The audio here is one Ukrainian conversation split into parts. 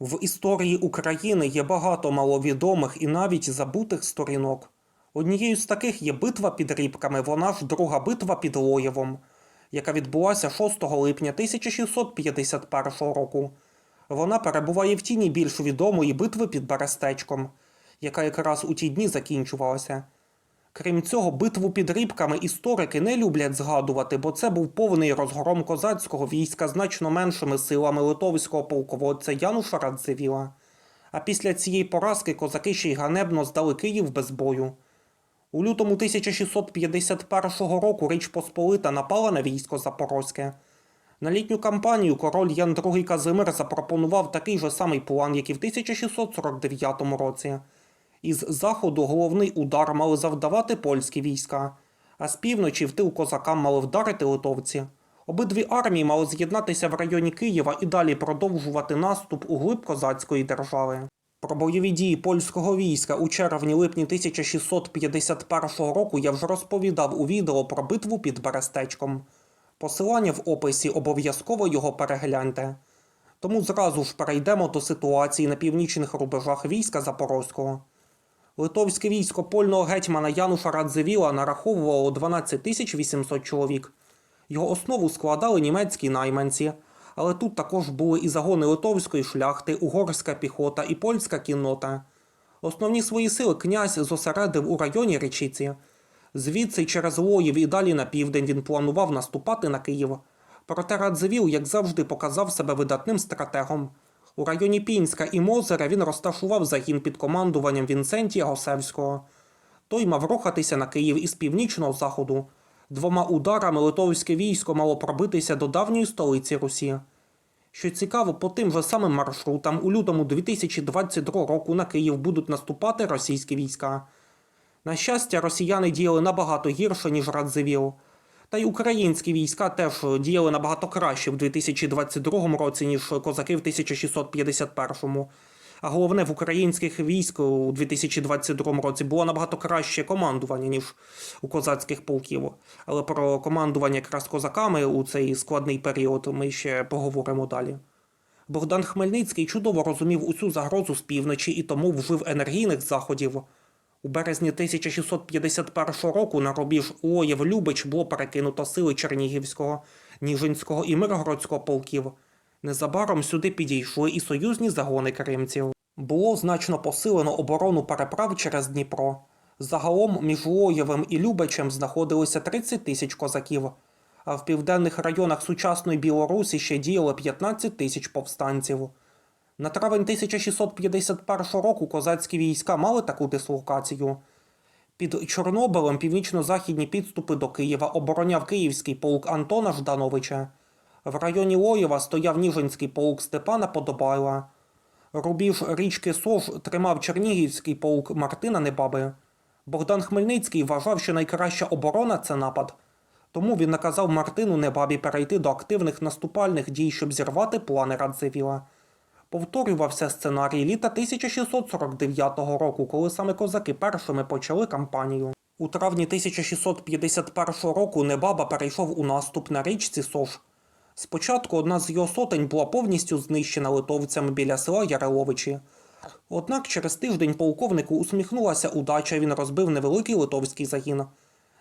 В історії України є багато маловідомих і навіть забутих сторінок. Однією з таких є битва під Рібками, вона ж друга битва під Лоєвом, яка відбулася 6 липня 1651 року. Вона перебуває в тіні більш відомої битви під Берестечком, яка якраз у ті дні закінчувалася. Крім цього, битву під Рібками історики не люблять згадувати, бо це був повний розгром козацького війська значно меншими силами литовського полководця Януша Радзивіла. А після цієї поразки козаки ще й ганебно здали Київ без бою. У лютому 1651 року Річ Посполита напала на військо Запорозьке. На літню кампанію король Ян II Казимир запропонував такий же самий план, як і в 1649 році. Із заходу головний удар мали завдавати польські війська, а з півночі в тил козакам мали вдарити литовці. Обидві армії мали з'єднатися в районі Києва і далі продовжувати наступ у глиб козацької держави. Про бойові дії польського війська у червні-липні 1651 року я вже розповідав у відео про битву під Берестечком. Посилання в описі обов'язково його перегляньте. Тому зразу ж перейдемо до ситуації на північних рубежах війська Запорозького. Литовське військо польного гетьмана Януша Радзивіла нараховувало 12 тисяч 800 чоловік. Його основу складали німецькі найманці, але тут також були і загони литовської шляхти, угорська піхота і польська кіннота. Основні свої сили князь зосередив у районі Речиці. Звідси через Лоїв і далі на південь він планував наступати на Київ. Проте Радзивіл, як завжди, показав себе видатним стратегом. У районі Пінська і Мозера він розташував загін під командуванням Вінцентія Госевського. Той мав рухатися на Київ із північного заходу. Двома ударами литовське військо мало пробитися до давньої столиці Русі. Що цікаво, по тим же самим маршрутам у лютому 2022 року на Київ будуть наступати російські війська. На щастя, росіяни діяли набагато гірше, ніж Радзивіл. Та й українські війська теж діяли набагато краще в 2022 році, ніж козаки в 1651. А головне, в українських військ у 2022 році було набагато краще командування, ніж у козацьких полків. Але про командування якраз козаками у цей складний період ми ще поговоримо далі. Богдан Хмельницький чудово розумів усю загрозу з півночі і тому вжив енергійних заходів. У березні 1651 року на рубіж Лоєв-Любич було перекинуто сили Чернігівського, Ніжинського і Миргородського полків. Незабаром сюди підійшли і союзні загони кримців. Було значно посилено оборону переправ через Дніпро. Загалом між Лоєвим і Любичем знаходилося 30 тисяч козаків, а в південних районах сучасної Білорусі ще діяло 15 тисяч повстанців. На травень 1651 року козацькі війська мали таку дислокацію. Під Чорнобилем північно-західні підступи до Києва обороняв київський полк Антона Ждановича. В районі Лоєва стояв Ніжинський полк Степана Подобайла. Рубіж річки Сож тримав Чернігівський полк Мартина Небаби. Богдан Хмельницький вважав, що найкраща оборона це напад. Тому він наказав Мартину Небабі перейти до активних наступальних дій, щоб зірвати плани Радзивіла. Повторювався сценарій літа 1649 року, коли саме козаки першими почали кампанію. У травні 1651 року Небаба перейшов у наступ на річці Сож. Спочатку одна з його сотень була повністю знищена литовцями біля села Яреловичі. Однак через тиждень полковнику усміхнулася удача, він розбив невеликий литовський загін.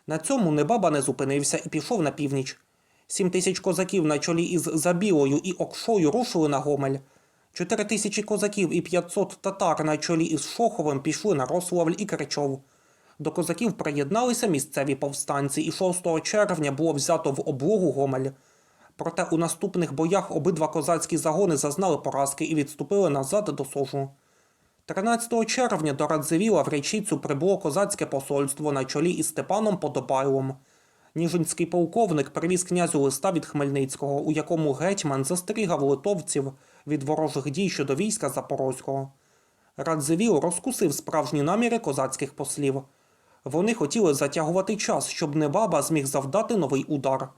На цьому Небаба не зупинився і пішов на північ. Сім тисяч козаків на чолі із Забілою і Окшою рушили на Гомель. Чотири тисячі козаків і 500 татар на чолі із Шоховим пішли на Рославль і Кричов. До козаків приєдналися місцеві повстанці, і 6 червня було взято в облогу Гомель. Проте у наступних боях обидва козацькі загони зазнали поразки і відступили назад до Сожу. 13 червня до Радзивіла в Речицю прибуло козацьке посольство на чолі із Степаном Подобайлом. Ніжинський полковник привіз князю листа від Хмельницького, у якому гетьман застерігав литовців від ворожих дій щодо війська Запорозького. Радзивіл розкусив справжні наміри козацьких послів. Вони хотіли затягувати час, щоб Небаба зміг завдати новий удар.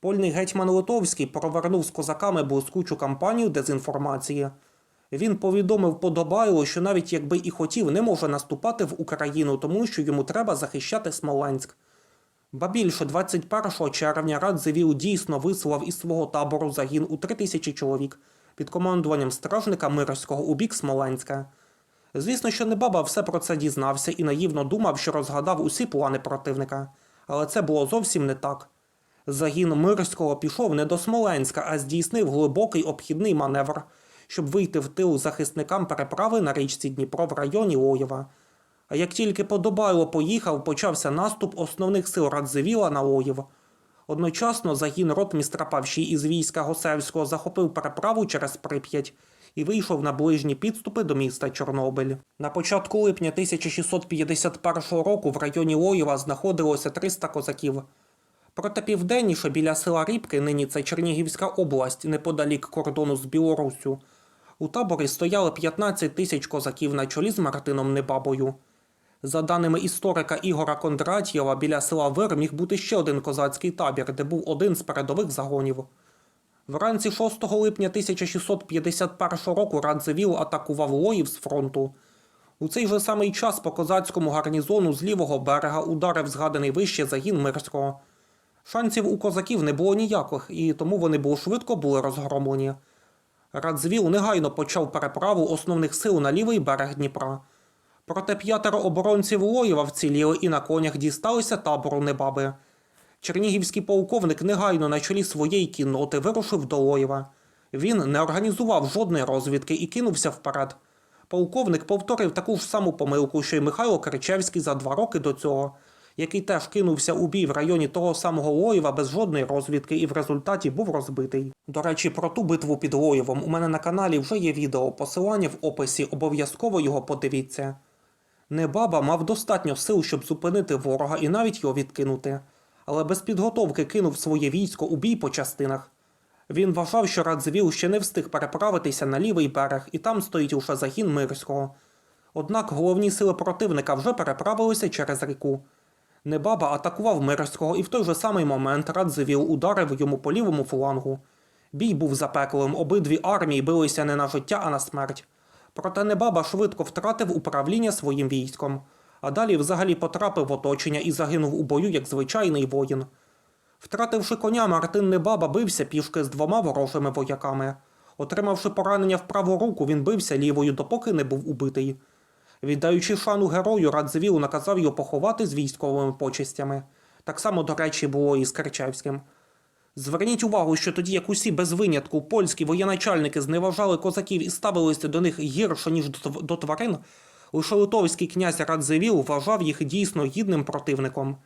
Польний гетьман Литовський провернув з козаками блискучу кампанію дезінформації. Він повідомив Подобайлу, що навіть якби і хотів, не може наступати в Україну, тому що йому треба захищати Смоленськ. Ба більше 21 червня Радзивіл дійсно вислав із свого табору загін у 3 тисячі чоловік під командуванням стражника Мирського у бік Смоленська. Звісно, що Небаба все про це дізнався і наївно думав, що розгадав усі плани противника. Але це було зовсім не так. Загін Мирського пішов не до Смоленська, а здійснив глибокий обхідний маневр, щоб вийти в тил захисникам переправи на річці Дніпро в районі Лоєва. Як тільки Подобайло поїхав, почався наступ основних сил Радзивіла на Лоїв. Одночасно загін ротмістра Павші із війська Госевського захопив переправу через Прип'ять і вийшов на ближні підступи до міста Чорнобиль. На початку липня 1651 року в районі Лоєва знаходилося 300 козаків. Проте південніше біля села Рібки, нині це Чернігівська область, неподалік кордону з Білоруссю, у таборі стояли 15 тисяч козаків на чолі з Мартином Небабою. За даними історика Ігора Кондратєва, біля села Вир міг бути ще один козацький табір, де був один з передових загонів. Вранці 6 липня 1651 року Радзивіл атакував Лоїв з фронту. У цей же самий час по козацькому гарнізону з лівого берега ударив згаданий вище загін Мирського. Шансів у козаків не було ніяких, і тому вони було швидко були розгромлені. Радзвіл негайно почав переправу основних сил на лівий берег Дніпра. Проте п'ятеро оборонців Лоєва вціліли і на конях дісталися табору Небаби. Чернігівський полковник негайно на чолі своєї кінноти вирушив до Лоєва. Він не організував жодної розвідки і кинувся вперед. Полковник повторив таку ж саму помилку, що й Михайло Кричевський за два роки до цього, який теж кинувся у бій в районі того самого Лоєва без жодної розвідки і в результаті був розбитий. До речі, про ту битву під Лоєвом у мене на каналі вже є відео, посилання в описі, обов'язково його подивіться. Небаба мав достатньо сил, щоб зупинити ворога і навіть його відкинути, але без підготовки кинув своє військо у бій по частинах. Він вважав, що Радзвіл ще не встиг переправитися на лівий берег, і там стоїть лише загін Мирського. Однак головні сили противника вже переправилися через ріку. Небаба атакував Мирського, і в той же самий момент Радзивіл ударив йому по лівому флангу. Бій був запеклим, обидві армії билися не на життя, а на смерть. Проте Небаба швидко втратив управління своїм військом, а далі взагалі потрапив в оточення і загинув у бою як звичайний воїн. Втративши коня, Мартин Небаба бився пішки з двома ворожими вояками. Отримавши поранення в праву руку, він бився лівою, допоки не був убитий. Віддаючи шану герою, Радзивіл наказав його поховати з військовими почестями. Так само, до речі, було і з Керчевським. Зверніть увагу, що тоді, як усі без винятку польські воєначальники зневажали козаків і ставилися до них гірше, ніж до, тварин, лише литовський князь Радзивіл вважав їх дійсно гідним противником.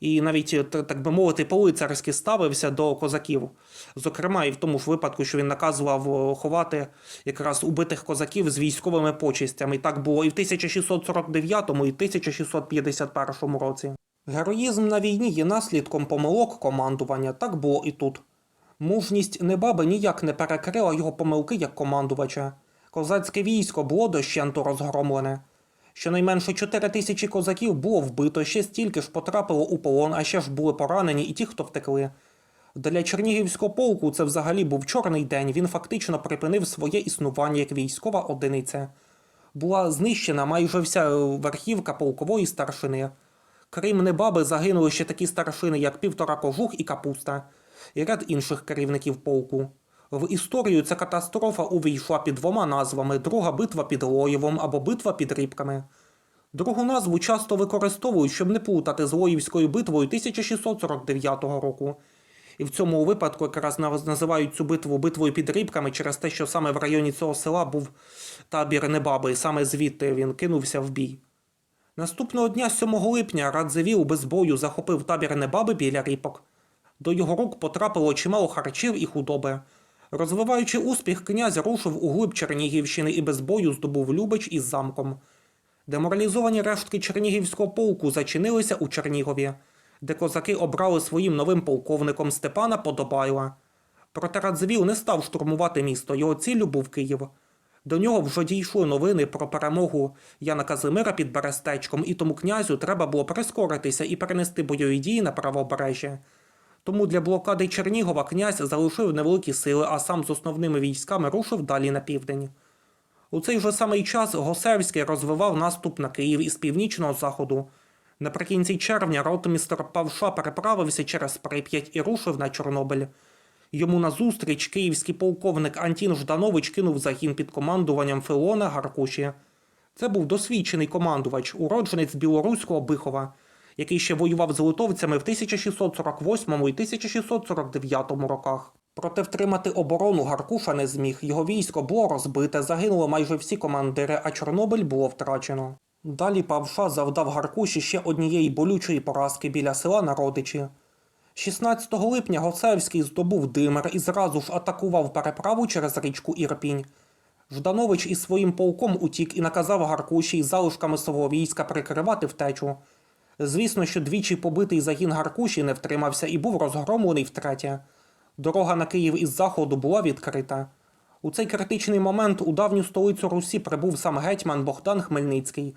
І навіть, е, так би мовити, по-лицарськи ставився до козаків. Зокрема, і в тому ж випадку, що він наказував е, ховати якраз убитих козаків з військовими почестями. І так було і в 1649 і 1651 році. Героїзм на війні є наслідком помилок командування, так було і тут. Мужність Небаби ніяк не перекрила його помилки як командувача. Козацьке військо було дощенту розгромлене. Щонайменше 4 тисячі козаків було вбито, ще стільки ж потрапило у полон, а ще ж були поранені і ті, хто втекли. Для Чернігівського полку це взагалі був чорний день, він фактично припинив своє існування як військова одиниця. Була знищена майже вся е, верхівка полкової старшини. Крім Небаби загинули ще такі старшини, як півтора кожух і капуста, і ряд інших керівників полку. В історію ця катастрофа увійшла під двома назвами: Друга битва під Лоєвом або битва під Рібками. Другу назву часто використовують, щоб не плутати з Лоївською битвою 1649 року. І в цьому випадку якраз називають цю битву битвою під Рібками через те, що саме в районі цього села був табір Небаби, саме звідти він кинувся в бій. Наступного дня, 7 липня, Радзивіл без бою захопив табір Небаби біля ріпок. До його рук потрапило чимало харчів і худоби. Розвиваючи успіх, князь рушив у глиб Чернігівщини і без бою здобув Любич із замком. Деморалізовані рештки Чернігівського полку зачинилися у Чернігові, де козаки обрали своїм новим полковником Степана Подобайла. Проте Радзивіл не став штурмувати місто, його ціллю був Київ. До нього вже дійшли новини про перемогу Яна Казимира під Берестечком, і тому князю треба було прискоритися і перенести бойові дії на правобережжя. Тому для блокади Чернігова князь залишив невеликі сили, а сам з основними військами рушив далі на південь. У цей же самий час Госевський розвивав наступ на Київ із північного заходу. Наприкінці червня ротмістр Павша переправився через Прип'ять і рушив на Чорнобиль. Йому назустріч київський полковник Антін Жданович кинув загін під командуванням Филона Гаркуші. Це був досвідчений командувач, уродженець білоруського Бихова, який ще воював з литовцями в 1648 і 1649 роках. Проте втримати оборону Гаркуша не зміг. Його військо було розбите, загинули майже всі командири, а Чорнобиль було втрачено. Далі Павша завдав Гаркуші ще однієї болючої поразки біля села Народичі. 16 липня Гоцевський здобув Димир і зразу ж атакував переправу через річку Ірпінь. Жданович із своїм полком утік і наказав Гаркуші із залишками свого війська прикривати втечу. Звісно, що двічі побитий загін Гаркуші не втримався і був розгромлений втретє. Дорога на Київ із заходу була відкрита. У цей критичний момент у давню столицю Русі прибув сам гетьман Богдан Хмельницький.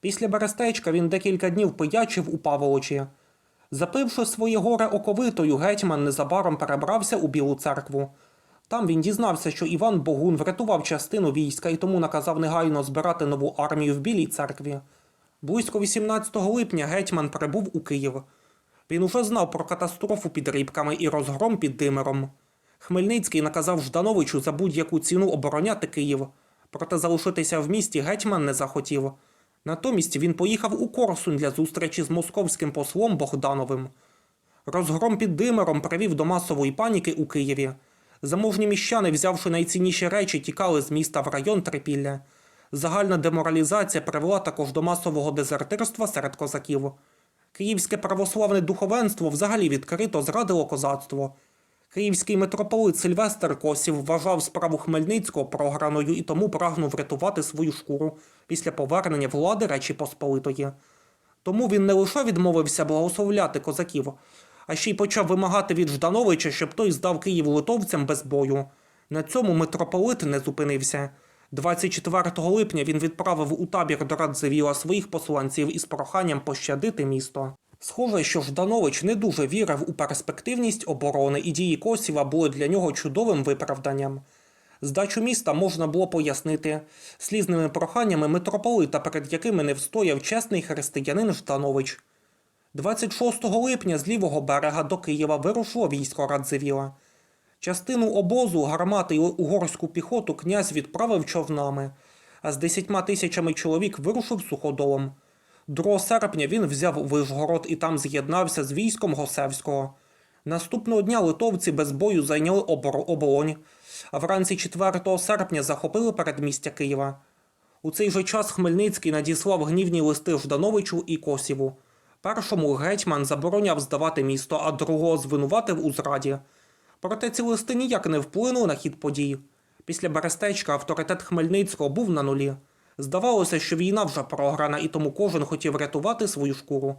Після Берестечка він декілька днів пиячив у Паволочі. Запивши своє горе оковитою, гетьман незабаром перебрався у Білу церкву. Там він дізнався, що Іван Богун врятував частину війська і тому наказав негайно збирати нову армію в Білій церкві. Близько 18 липня гетьман прибув у Київ. Він уже знав про катастрофу під Рібками і розгром під Димиром. Хмельницький наказав Ждановичу за будь-яку ціну обороняти Київ, проте залишитися в місті гетьман не захотів. Натомість він поїхав у Корсунь для зустрічі з московським послом Богдановим. Розгром під Димиром привів до масової паніки у Києві. Заможні міщани, взявши найцінніші речі, тікали з міста в район Трипілля. Загальна деморалізація привела також до масового дезертирства серед козаків. Київське православне духовенство взагалі відкрито зрадило козацтво. Київський митрополит Сильвестр Косів вважав справу Хмельницького програною і тому прагнув врятувати свою шкуру після повернення влади Речі Посполитої. Тому він не лише відмовився благословляти козаків, а ще й почав вимагати від Ждановича, щоб той здав Київ литовцям без бою. На цьому митрополит не зупинився. 24 липня він відправив у табір до Радзивіла своїх посланців із проханням пощадити місто. Схоже, що Жданович не дуже вірив у перспективність оборони, і дії Косіва були для нього чудовим виправданням. Здачу міста можна було пояснити слізними проханнями митрополита, перед якими не встояв чесний християнин Жданович. 26 липня з лівого берега до Києва вирушило військо Радзивіла. Частину обозу, гармати й угорську піхоту князь відправив човнами, а з десятьма тисячами чоловік вирушив суходолом. 2 серпня він взяв Вишгород і там з'єднався з військом Госевського. Наступного дня литовці без бою зайняли оболонь, а вранці 4 серпня захопили передмістя Києва. У цей же час Хмельницький надіслав гнівні листи Ждановичу і Косіву. Першому гетьман забороняв здавати місто, а другого звинуватив у зраді. Проте ці листи ніяк не вплинули на хід подій. Після Берестечка авторитет Хмельницького був на нулі. Здавалося, що війна вже програна, і тому кожен хотів рятувати свою шкуру.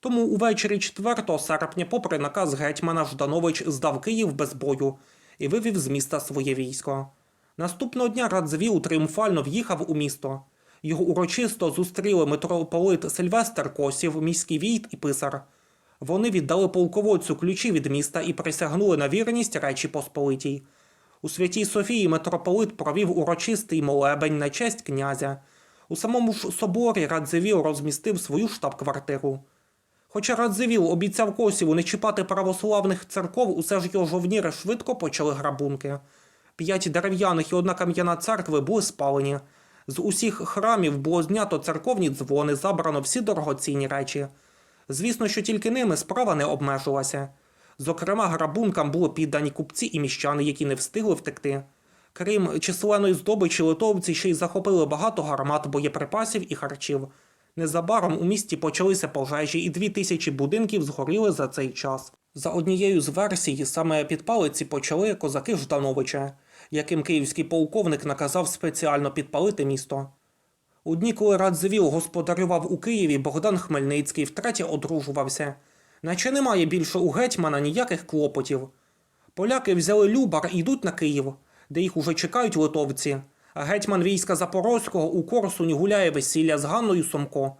Тому увечері 4 серпня, попри наказ гетьмана, Жданович здав Київ без бою і вивів з міста своє військо. Наступного дня Радзвіл тріумфально в'їхав у місто. Його урочисто зустріли митрополит Сильвестр Косів, міський війт і писар. Вони віддали полководцю ключі від міста і присягнули на вірність Речі Посполитій. У Святій Софії митрополит провів урочистий молебень на честь князя. У самому ж соборі Радзивіл розмістив свою штаб-квартиру. Хоча Радзивіл обіцяв Косіву не чіпати православних церков, усе ж його жовніри швидко почали грабунки. П'ять дерев'яних і одна кам'яна церкви були спалені. З усіх храмів було знято церковні дзвони, забрано всі дорогоцінні речі. Звісно, що тільки ними справа не обмежилася. Зокрема, грабункам були піддані купці і міщани, які не встигли втекти. Крім численної здобичі, литовці ще й захопили багато гармат, боєприпасів і харчів. Незабаром у місті почалися пожежі, і дві тисячі будинків згоріли за цей час. За однією з версій, саме під палиці почали козаки Ждановича, яким київський полковник наказав спеціально підпалити місто. У дні, коли Радзивіл господарював у Києві, Богдан Хмельницький втретє одружувався. Наче немає більше у гетьмана ніяких клопотів. Поляки взяли Любар і йдуть на Київ, де їх уже чекають литовці. А гетьман війська Запорозького у Корсуні гуляє весілля з Ганною Сомко.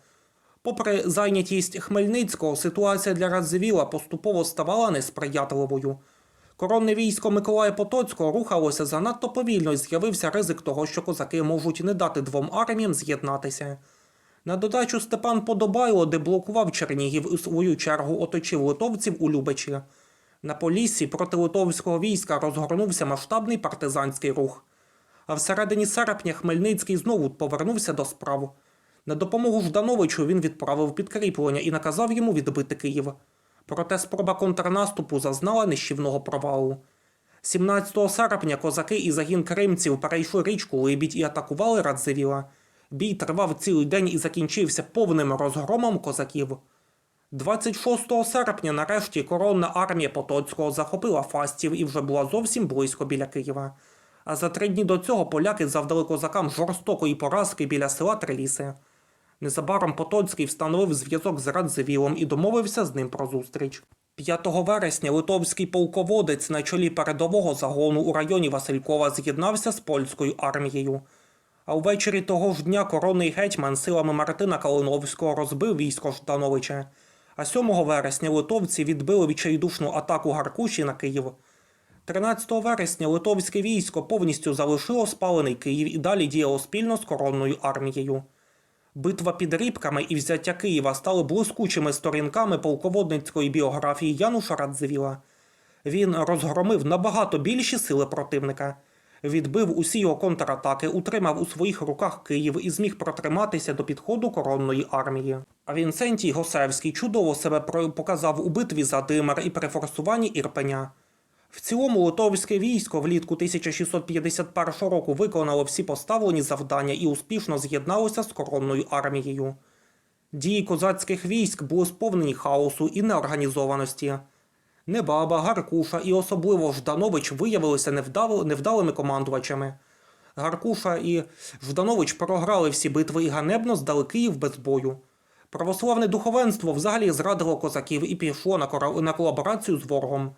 Попри зайнятість Хмельницького, ситуація для Радзивіла поступово ставала несприятливою. Коронне військо Миколая Потоцького рухалося занадто повільно і з'явився ризик того, що козаки можуть не дати двом арміям з'єднатися. На додачу Степан Подобайло деблокував Чернігів і в свою чергу оточив литовців у Любичі. На Поліссі проти литовського війська розгорнувся масштабний партизанський рух. А всередині серпня Хмельницький знову повернувся до справ. На допомогу Ждановичу він відправив підкріплення і наказав йому відбити Київ. Проте спроба контрнаступу зазнала нищівного провалу. 17 серпня козаки і загін кримців перейшли річку Либідь і атакували Радзивіла. Бій тривав цілий день і закінчився повним розгромом козаків. 26 серпня нарешті коронна армія Потоцького захопила Фастів і вже була зовсім близько біля Києва. А за три дні до цього поляки завдали козакам жорстокої поразки біля села Треліси. Незабаром Потоцький встановив зв'язок з Радзивілом і домовився з ним про зустріч. 5 вересня литовський полководець на чолі передового загону у районі Василькова з'єднався з польською армією. А ввечері того ж дня коронний гетьман силами Мартина Калиновського розбив військо Ждановича. А 7 вересня литовці відбили відчайдушну атаку Гаркуші на Київ. 13 вересня литовське військо повністю залишило спалений Київ і далі діяло спільно з коронною армією. Битва під Рібками і взяття Києва стали блискучими сторінками полководницької біографії Януша Радзивіла. Він розгромив набагато більші сили противника, відбив усі його контратаки, утримав у своїх руках Київ і зміг протриматися до підходу коронної армії. А Вінцентій Госевський чудово себе показав у битві за Димар і при форсуванні Ірпеня. В цілому литовське військо влітку 1651 року виконало всі поставлені завдання і успішно з'єдналося з коронною армією. Дії козацьких військ були сповнені хаосу і неорганізованості. Небаба, Гаркуша і особливо Жданович виявилися невдал- невдалими командувачами. Гаркуша і Жданович програли всі битви і ганебно здали Київ без бою. Православне духовенство взагалі зрадило козаків і пішло на, колаборацію з ворогом.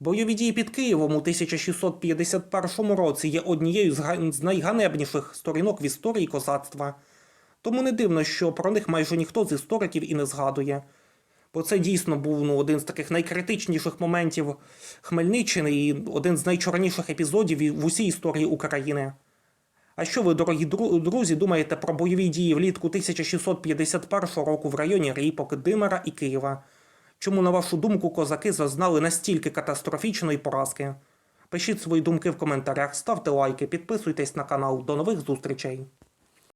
Бойові дії під Києвом у 1651 році є однією з найганебніших сторінок в історії козацтва. Тому не дивно, що про них майже ніхто з істориків і не згадує. Бо це дійсно був ну, один з таких найкритичніших моментів Хмельниччини і один з найчорніших епізодів в усій історії України. А що ви, дорогі друзі, думаєте про бойові дії влітку 1651 року в районі Ріпок, Димера і Києва? Чому, на вашу думку, козаки зазнали настільки катастрофічної поразки? Пишіть свої думки в коментарях, ставте лайки, підписуйтесь на канал. До нових зустрічей!